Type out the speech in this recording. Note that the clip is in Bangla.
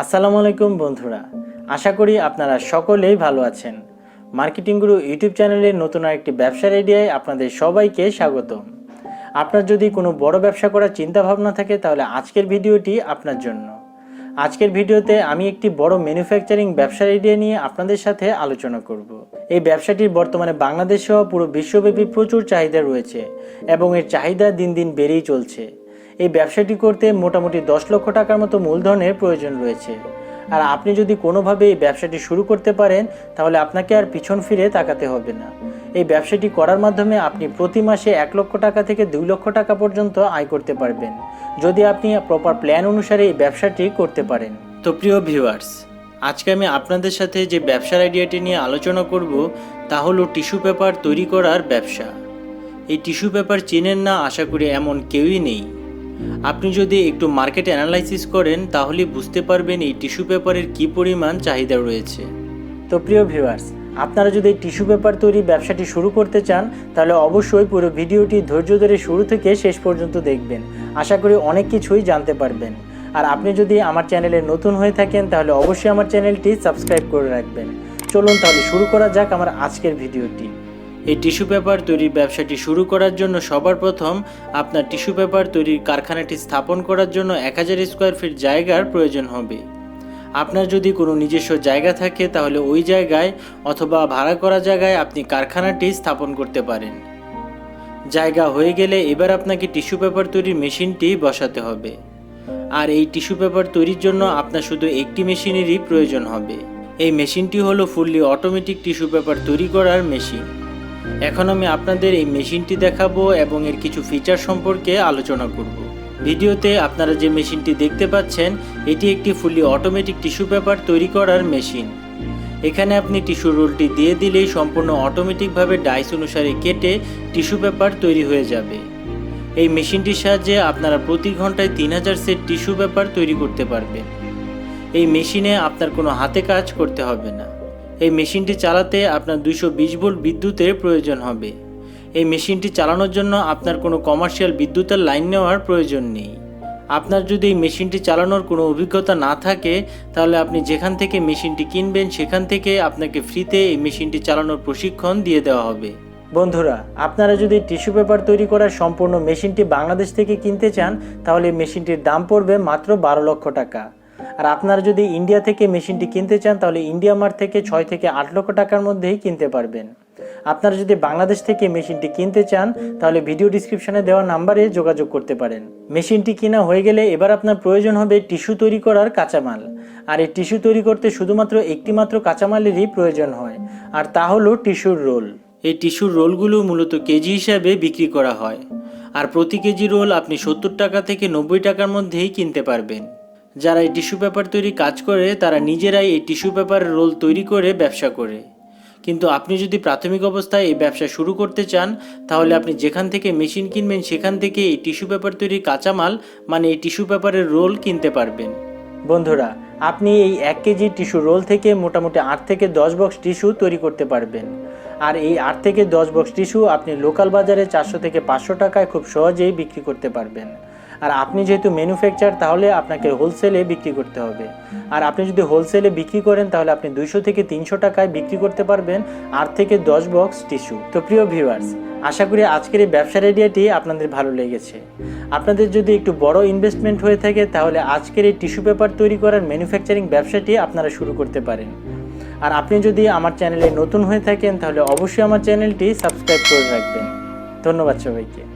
আসসালামু আলাইকুম বন্ধুরা। আশা করি আপনারা সকলেই ভালো আছেন। মার্কেটিং গুরু ইউটিউব চ্যানেলের নতুন আরেকটি ব্যবসার আইডিয়ায় আপনাদের সবাইকে স্বাগতম। আপনার যদি কোনো বড় ব্যবসা করার চিন্তা ভাবনা থাকে, তাহলে আজকের ভিডিওটি আপনার জন্য। আজকের ভিডিওতে আমি একটি বড় ম্যানুফ্যাকচারিং ব্যবসার আইডিয়া নিয়ে আপনাদের সাথে আলোচনা করব। এই ব্যবসাটির বর্তমানে বাংলাদেশ সহ পুরো বিশ্বব্যাপী প্রচুর চাহিদা রয়েছে এবং এর চাহিদা দিন দিন বেড়েই চলছে। এই ব্যবসাটি করতে মোটামুটি দশ লক্ষ টাকার মতো মূলধনের প্রয়োজন রয়েছে। আর আপনি যদি কোনোভাবে এই ব্যবসাটি শুরু করতে পারেন, তাহলে আপনাকে আর পিছন ফিরে তাকাতে হবে না। এই ব্যবসাটি করার মাধ্যমে আপনি প্রতি মাসে এক লক্ষ টাকা থেকে দুই লক্ষ টাকা পর্যন্ত আয় করতে পারবেন, যদি আপনি প্রপার প্ল্যান অনুসারে এই ব্যবসাটি করতে পারেন। তো প্রিয় ভিউয়ার্স আজকে আমি আপনাদের সাথে যে ব্যবসার আইডিয়াটি নিয়ে আলোচনা করব, তা হলো টিস্যু পেপার তৈরি করার ব্যবসা। এই টিস্যু পেপার চেনেন না, আশা করি এমন কেউই নেই। আপনি যদি একটু মার্কেট অ্যানালাইসিস করেন, তাহলে বুঝতে পারবেন এই টিস্যু পেপারের কী পরিমাণ চাহিদা রয়েছে। তো প্রিয় ভিউয়ার্স আপনারা যদি টিস্যু পেপার তৈরি ব্যবসাটি শুরু করতে চান, তাহলে অবশ্যই পুরো ভিডিওটি ধৈর্য ধরে শুরু থেকে শেষ পর্যন্ত দেখবেন। আশা করি অনেক কিছুই জানতে পারবেন। আর আপনি যদি আমার চ্যানেলে নতুন হয়ে থাকেন, তাহলে অবশ্যই আমার চ্যানেলটি সাবস্ক্রাইব করে রাখবেন। চলুন তাহলে শুরু করা যাক আমার আজকের ভিডিওটি। এই টিস্যু পেপার তৈরির ব্যবসাটি শুরু করার জন্য সবার প্রথম আপনার টিস্যু পেপার তৈরির কারখানাটি স্থাপন করার জন্য এক হাজার স্কোয়ার ফিট জায়গার প্রয়োজন হবে। আপনার যদি কোনো নিজস্ব জায়গা থাকে, তাহলে ওই জায়গায় অথবা ভাড়া করা জায়গায় আপনি কারখানাটি স্থাপন করতে পারেন। জায়গা হয়ে গেলে এবার আপনাকে টিস্যু পেপার তৈরির মেশিনটি বসাতে হবে। আর এই টিস্যু পেপার তৈরির জন্য আপনার শুধু একটি মেশিনেরই প্রয়োজন হবে। এই মেশিনটি হলো ফুললি অটোমেটিক টিস্যু পেপার তৈরি করার মেশিন। এখন আমি আপনাদের এই মেশিনটি দেখাবো এবং এর কিছু ফিচার সম্পর্কে আলোচনা করব। ভিডিওতে আপনারা যে মেশিনটি দেখতে পাচ্ছেন, এটি একটি ফুলি অটোমেটিক টিস্যু পেপার তৈরি করার মেশিন। এখানে আপনি টিস্যু রোলটি দিয়ে দিলেই সম্পূর্ণ অটোমেটিকভাবে ডাইস অনুসারে কেটে টিস্যু পেপার তৈরি হয়ে যাবে। এই মেশিনটির সাহায্যে আপনারা প্রতি ঘন্টায় তিন হাজার সেট টিস্যু পেপার তৈরি করতে পারবেন। এই মেশিনে আপনার কোনো হাতে কাজ করতে হবে না। এই মেশিনটি চালাতে আপনার দুশো বিশ ভোল্ট বিদ্যুতের প্রয়োজন হবে। এই মেশিনটি চালানোর জন্য আপনার কোনো কমার্শিয়াল বিদ্যুতের লাইন নেওয়ার প্রয়োজন নেই। আপনার যদি এই মেশিনটি চালানোর কোনো অভিজ্ঞতা না থাকে, তাহলে আপনি যেখান থেকে মেশিনটি কিনবেন, সেখান থেকে আপনাকে ফ্রিতে এই মেশিনটি চালানোর প্রশিক্ষণ দিয়ে দেওয়া হবে। বন্ধুরা, আপনারা যদি টিস্যু পেপার তৈরি করার সম্পূর্ণ মেশিনটি বাংলাদেশ থেকে কিনতে চান, তাহলে মেশিনটির দাম পড়বে মাত্র বারো লক্ষ টাকা। আর আপনারা যদি ইন্ডিয়া থেকে মেশিনটি কিনতে চান, তাহলে ইন্ডিয়া মার্ট থেকে ছয় থেকে আট লক্ষ টাকার মধ্যেই কিনতে পারবেন। আপনারা যদি বাংলাদেশ থেকে মেশিনটি কিনতে চান, তাহলে ভিডিও ডিসক্রিপশনে দেওয়া নাম্বারে যোগাযোগ করতে পারেন। মেশিনটি কিনা হয়ে গেলে এবার আপনার প্রয়োজন হবে টিস্যু তৈরি করার কাঁচামাল। আর এই টিস্যু তৈরি করতে শুধুমাত্র একটি মাত্র কাঁচামালেরই প্রয়োজন হয়। আর তা হলো টিস্যুর রোল। এই টিস্যুর রোলগুলো মূলত কেজি হিসাবে বিক্রি করা হয়। আর প্রতি কেজি রোল আপনি সত্তর টাকা থেকে নব্বই টাকার মধ্যেই কিনতে পারবেন। যারা এই টিস্যু পেপার তৈরি কাজ করে, তারা নিজেরাই এই টিস্যু পেপারের রোল তৈরি করে ব্যবসা করে। কিন্তু আপনি যদি প্রাথমিক অবস্থায় এই ব্যবসা শুরু করতে চান, তাহলে আপনি যেখান থেকে মেশিন কিনবেন, সেখান থেকে এই টিস্যু পেপার তৈরির কাঁচামাল মানে এই টিস্যু পেপারের রোল কিনতে পারবেন। বন্ধুরা, আপনি এই এক কেজি টিস্যু রোল থেকে মোটামুটি আট থেকে দশ বক্স টিস্যু তৈরি করতে পারবেন। আর এই আট থেকে দশ বক্স টিস্যু আপনি লোকাল বাজারে চারশো থেকে পাঁচশো টাকায় খুব সহজেই বিক্রি করতে পারবেন। আর আপনি যেহেতু ম্যানুফ্যাকচার তাহলে আপনাকে হোলসেলে বিক্রি করতে হবে। আর আপনি যদি হোলসেলে বিক্রি করেন, তাহলে আপনি দুইশো থেকে তিনশো টাকায় বিক্রি করতে পারবেন আট থেকে দশ বক্স টিস্যু তো প্রিয় ভিউয়ার্স আশা করি আজকের এই ব্যবসার আইডিয়াটি আপনাদের ভালো লেগেছে। আপনাদের যদি একটু বড় ইনভেস্টমেন্ট হয়ে থাকে, তাহলে আজকের এই টিস্যু পেপার তৈরি করার ম্যানুফ্যাকচারিং ব্যবসাটি আপনারা শুরু করতে পারেন। আর আপনি যদি আমার চ্যানেলে নতুন হয়ে থাকেন, তাহলে অবশ্যই আমার চ্যানেলটি সাবস্ক্রাইব করে রাখবেন। ধন্যবাদ সবাইকে।